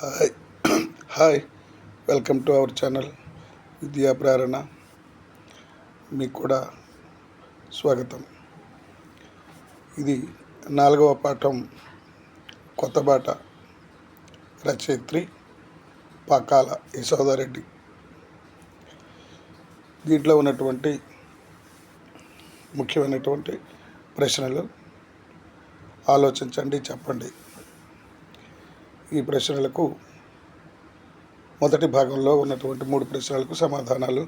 Hi hi welcome to our channel Vidya Prerana మీకు కూడా స్వాగతం. ఇది నాలుగవ పాఠం కొత్త బాట రచయిత్రి పాకాల యశోదారెడ్డి. దీంట్లో ఉన్నటువంటి ముఖ్యమైనటువంటి ప్రశ్నలు ఆలోచించండి చెప్పండి. ఈ ప్రశ్నలకు మొదటి భాగంలో ఉన్నటువంటి మూడు ప్రశ్నలకు సమాధానాలు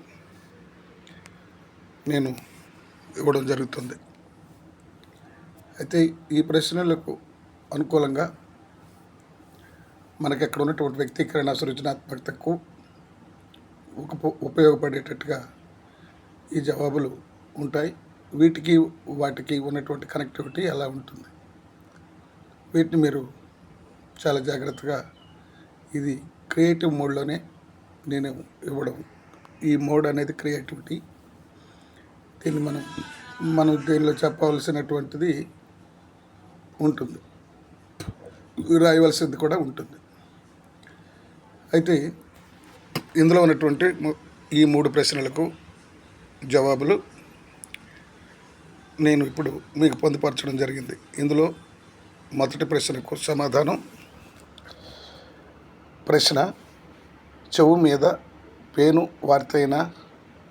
నేను ఇవ్వడం జరుగుతుంది. అయితే ఈ ప్రశ్నలకు అనుకూలంగా మనకి అక్కడ ఉన్నటువంటి వ్యక్తీకరణ సృజనాత్మకతకు ఉపయోగపడేటట్టుగా ఈ జవాబులు ఉంటాయి. వీటికి వాటికి ఉన్నటువంటి కనెక్టివిటీ ఎలా ఉంటుంది? వీటిని మీరు చాలా జాగ్రత్తగా ఇది క్రియేటివ్ మోడ్లోనే నేను ఇవ్వడం. ఈ మోడ్ అనేది క్రియేటివిటీ. దీన్ని మనం మనం దీనిలో చెప్పవలసినటువంటిది ఉంటుంది. రాయవలసింది కూడా ఉంటుంది. అయితే ఇందులో ఉన్నటువంటి ఈ మూడు ప్రశ్నలకు జవాబులు నేను ఇప్పుడు మీకు పొందుపరచడం జరిగింది. ఇందులో మొదటి ప్రశ్నకు సమాధానం ప్రశ్న చెవు మీద పేను వార్తైనా?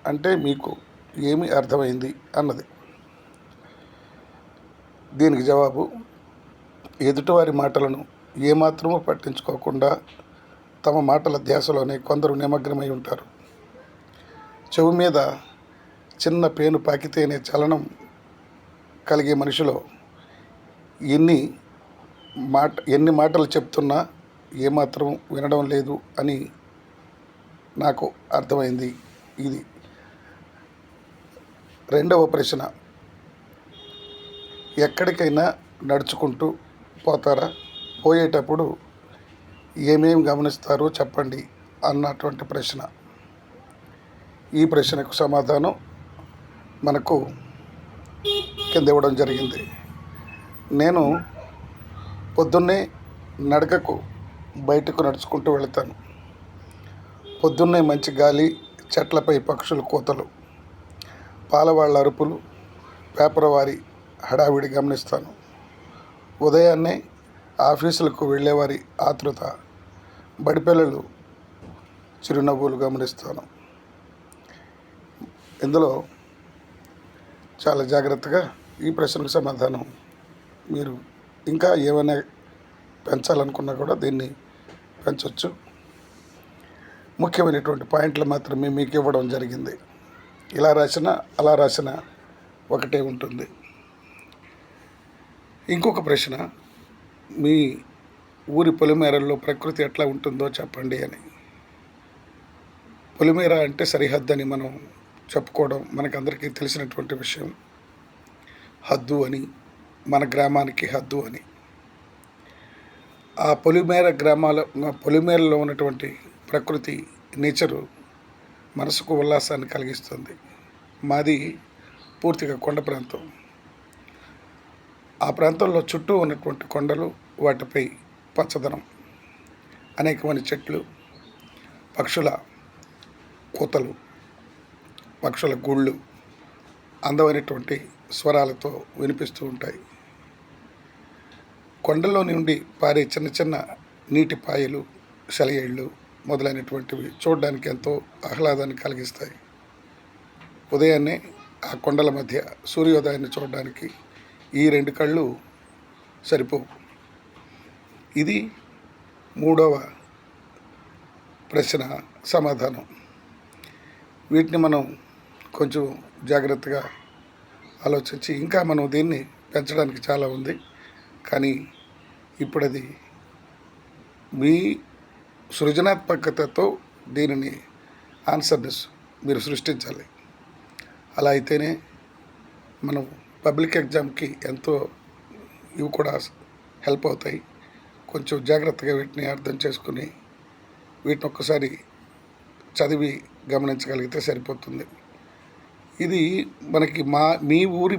అంటే మీకు ఏమి అర్థమైంది అన్నది. దీనికి జవాబు ఎదుటివారి మాటలను ఏమాత్రమూ పట్టించుకోకుండా తమ మాటల ధ్యాసలోనే కొందరు నిమగ్నమై ఉంటారు. చెవు మీద చిన్న పేను పాకితేనే చలనం కలిగే మనిషిలో ఎన్ని మాట ఎన్ని మాటలు చెప్తున్నా ఏమాత్రం వినడం లేదు అని నాకు అర్థమైంది. ఇది రెండవ ప్రశ్న. ఎక్కడికైనా నడుచుకుంటూ పోతారా? పోయేటప్పుడు ఏమేమి గమనిస్తారో చెప్పండి అన్నటువంటి ప్రశ్న. ఈ ప్రశ్నకు సమాధానం మనకు కింద ఇవ్వడం జరిగింది. నేను పొద్దున్నే నడకకు బయటకు నడుచుకుంటూ వెళతాను. పొద్దున్నే మంచి గాలి చెట్లపై పక్షుల కోతలు పాలవాళ్ళ అరుపులు పేపర్ వారి హడావిడి గమనిస్తాను. ఉదయాన్నే ఆఫీసులకు వెళ్ళేవారి ఆతృత బడిపిల్లలు చిరునవ్వులు గమనిస్తాను. ఇందులో చాలా జాగ్రత్తగా ఈ ప్రశ్నకు సమాధానం. మీరు ఇంకా ఏమైనా పెంచాలనుకున్నా కూడా దీన్ని పెంచవచ్చు ముఖ్యమైనటువంటి పాయింట్లు మాత్రమే మీకు ఇవ్వడం జరిగింది. ఇలా రాసిన అలా రాసిన ఒకటే ఉంటుంది. ఇంకొక ప్రశ్న మీ ఊరి పొలిమేరల్లో ప్రకృతి ఎట్లా ఉంటుందో చెప్పండి అని. పొలిమేర అంటే సరిహద్దు అని మనం చెప్పుకోవడం మనకందరికీ తెలిసినటువంటి విషయం. హద్దు అని మన గ్రామానికి హద్దు అని. ఆ పొలిమేర గ్రామాల పొలిమేరలో ఉన్నటువంటి ప్రకృతి నేచరు మనసుకు ఉల్లాసాన్ని కలిగిస్తుంది. మాది పూర్తిగా కొండ ప్రాంతం. ఆ ప్రాంతంలో చుట్టూ ఉన్నటువంటి కొండలు వాటిపై పచ్చదనం అనేకమైన చెట్లు పక్షుల కూతలు పక్షుల గూళ్ళు అందమైనటువంటి స్వరాలతో వినిపిస్తూ ఉంటాయి. కొండల్లో నుండి పారే చిన్న చిన్న నీటి పాయలు సెలయేళ్ళు మొదలైనటువంటివి చూడడానికి ఎంతో ఆహ్లాదాన్ని కలిగిస్తాయి. ఉదయాన్నే ఆ కొండల మధ్య సూర్యోదయాన్ని చూడడానికి ఈ రెండు కళ్ళు సరిపోవు. ఇది మూడవ ప్రశ్న సమాధానం. వీటిని మనం కొంచెం జాగ్రత్తగా ఆలోచించి ఇంకా మనం దీన్ని పెంచడానికి చాలా ఉంది. కానీ ఇప్పుడు అది మీ సృజనాత్మకతతో దీనిని ఆన్సర్నెస్ మీరు సృష్టించాలి. అలా అయితేనే మనం పబ్లిక్ ఎగ్జామ్కి ఎంతో ఇవి కూడా హెల్ప్ అవుతాయి. కొంచెం జాగ్రత్తగా వీటిని అర్థం చేసుకుని వీటిని ఒక్కసారి చదివి గమనించగలిగితే సరిపోతుంది. ఇది మనకి మా మీ ఊరి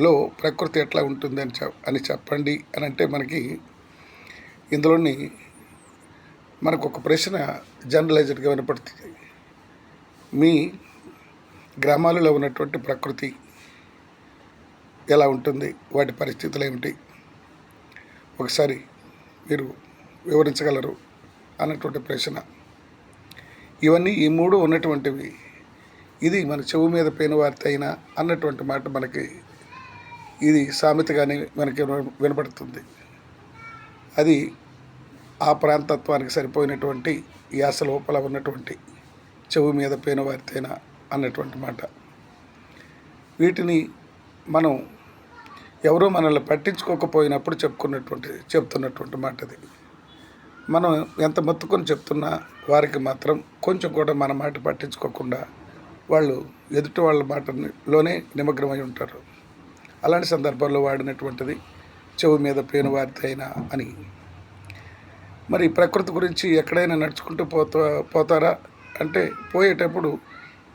లో ప్రకృతి ఎట్లా ఉంటుంది అని చెప్ అని చెప్పండి అని అంటే మనకి ఇందులోని మనకు ఒక ప్రశ్న జనరలైజ్డ్గా వినపడుతుంది. మీ గ్రామాలలో ఉన్నటువంటి ప్రకృతి ఎలా ఉంటుంది? వాటి పరిస్థితులు ఏమిటి? ఒకసారి మీరు వివరించగలరు అన్నటువంటి ప్రశ్న. ఇవన్నీ ఈ మూడు ఉన్నటువంటివి. ఇది మన చెవు మీద పేను వార్త అయినా అన్నటువంటి మాట మనకి ఇది సామెతగానే మనకి విన- వినపడుతుంది. అది ఆ ప్రాంతత్వానికి సరిపోయినటువంటి యాస లోపల ఉన్నటువంటి చెవు మీద పేను వారితేనా అన్నటువంటి మాట. వీటిని మనం ఎవరూ మనల్ని పట్టించుకోకపోయినప్పుడు చెప్పుకున్నటువంటి చెప్తున్నటువంటి మాట అది. మనం ఎంత మొత్తుకొని చెప్తున్నా వారికి మాత్రం కొంచెం కూడా మన మాట పట్టించుకోకుండా వాళ్ళు ఎదుటి వాళ్ళ మాటలోనే నిమగ్నమై ఉంటారు. అలాంటి సందర్భాల్లో వాడినటువంటిది చెవు మీద పేను వారితే అయినా అని. మరి ప్రకృతి గురించి ఎక్కడైనా నడుచుకుంటూ పోతా పోతారా? అంటే పోయేటప్పుడు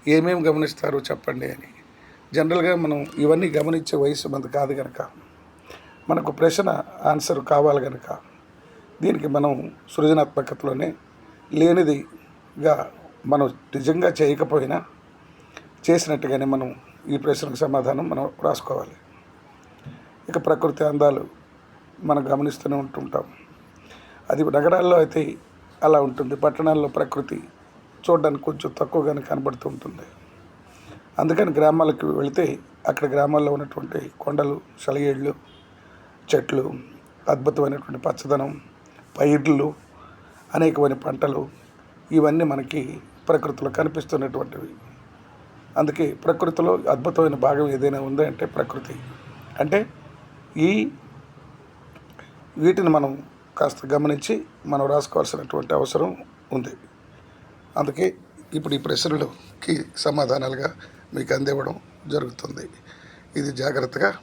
ఏమేమి గమనిస్తారు చెప్పండి అని. జనరల్గా మనం ఇవన్నీ గమనించే వయసు మంది కాదు కనుక మనకు ప్రశ్న ఆన్సర్ కావాలి కనుక దీనికి మనం సృజనాత్మకతలోనే లేనిదిగా మనం నిజంగా చేయకపోయినా చేసినట్టుగానే మనం ఈ ప్రశ్నకు సమాధానం మనం రాసుకోవాలి. ఇక ప్రకృతి అందాలు మనం గమనిస్తూనే ఉంటుంటాం. అది నగరాల్లో అయితే అలా ఉంటుంది. పట్టణాల్లో ప్రకృతి చూడడానికి కొంచెం తక్కువగానే కనబడుతూ ఉంటుంది. అందుకని గ్రామాలకు వెళితే అక్కడ గ్రామాల్లో ఉన్నటువంటి కొండలు సెలయేళ్ళు చెట్లు అద్భుతమైనటువంటి పచ్చదనం పైర్లు అనేకమైన పంటలు ఇవన్నీ మనకి ప్రకృతిలో కనిపిస్తున్నటువంటివి. అందుకే ప్రకృతిలో అద్భుతమైన భాగం ఏదైనా ఉందంటే ప్రకృతి. అంటే ఈ వీటిని మనం కాస్త గమనించి మనం రాసుకోవాల్సినటువంటి అవసరం ఉంది. అందుకే ఇప్పుడు ఈ ప్రశ్నలకి సమాధానాలుగా మీకు అందివ్వడం జరుగుతుంది. ఇది జాగ్రత్తగా